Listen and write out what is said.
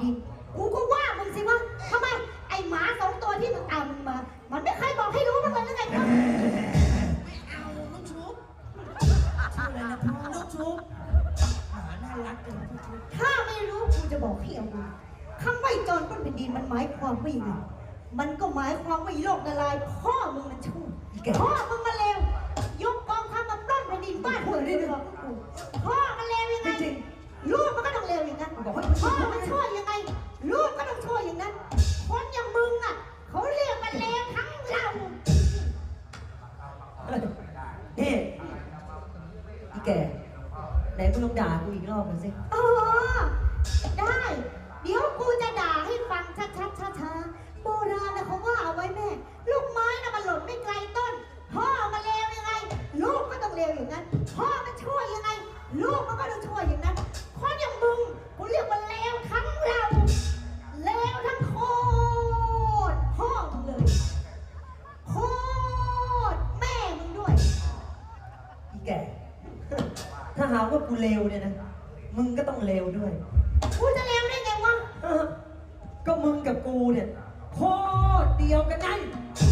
ดินกูก็ว่ามึงสิวะทำไมไอหมาสองตัวที่มันตามมึงมา มันไม่เคยบอกให้รู้บ้างเลยหรือไงวะไม่เอาน้องชุบชื่ออะไรนะพ่อน้องชุบหมาน่ารักจังน้องชุบถ้าไม่รู้กูจะบอกให้เอาดูคำว่าไอ้โจรปล้นแผ่นดินมันหมายความว่าอย่างไรมันก็หมายความว่าอีโลกละลายพ่อมึงมันชั่วพ่อมึงมาเลวยกกองทัพมาปล้นแผ่นดินบ้านหัวได้ด้วยกูพ่อ เฮ้อีแกไหนมึงลองด่ากูอีกรอบหนึ่งสิ เออ ได้ แก่ ถ้าหากว่ากูเลวเนี่ยนะ มึงก็ต้องเลวด้วย กูจะเลวได้ไงวะ ก็มึงกับกูเนี่ยโคตรเดียวกันไงโ